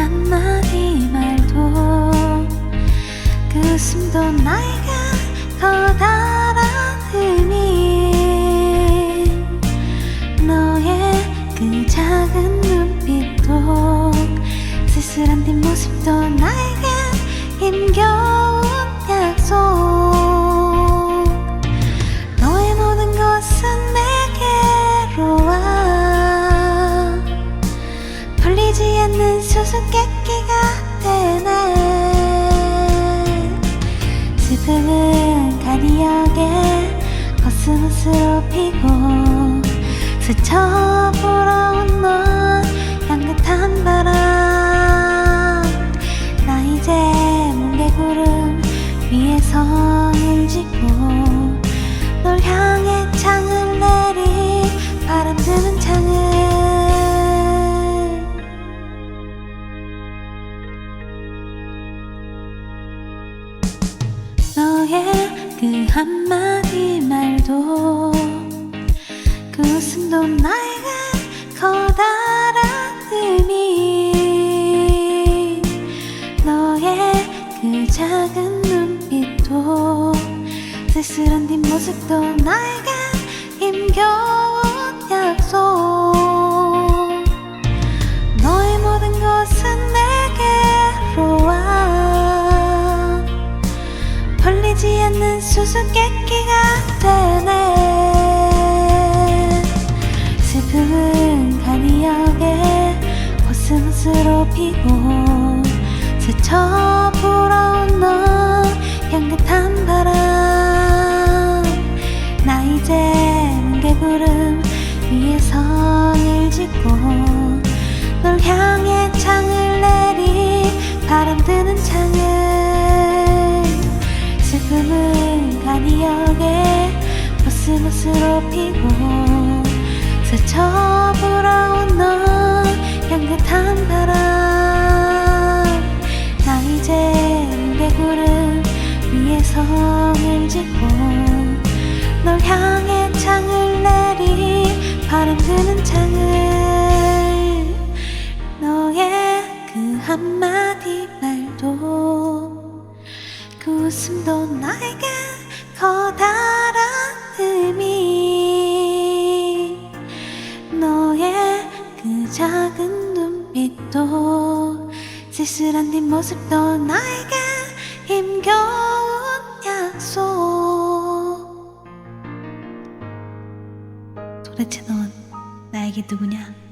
한마디 말도 그 숨도 나이가 커다란 의미. 너의 그 작은 눈빛도 쓸쓸한 뒷모습도 나에겐 힘겨운 약속. 않는 수수께끼가 되네. 슬픔은 가니역에 코스모스로 피고 스쳐 불어온 넌 향긋한 바람. 나 이제 뭉게구름 위에 성을 짓고 너의 그 한마디 말도 그 웃음도 나에게 커다란 의미. 너의 그 작은 눈빛도 쓸쓸한 뒷모습도 나에게 힘겨 않는 수수께끼가 되네. 슬픔은 가니역에 코스모스로 피고 스쳐 불어온 너 향긋한 바람. 나 이제 뭉게구름 위에 성을 짓고 널 향해 창 스모스로 피고 스쳐 불어온 너 향긋한 바람. 나 이제 뭉게구름 위에 성을 짓고 널 향해 창을 내리 바람 드는 창을. 너의 그 한마디 말도 그 웃음도 나에게 작은 눈빛도 쓸쓸한 뒷모습도 나에게 힘겨운 약속 도대체 넌 나에게 누구냐?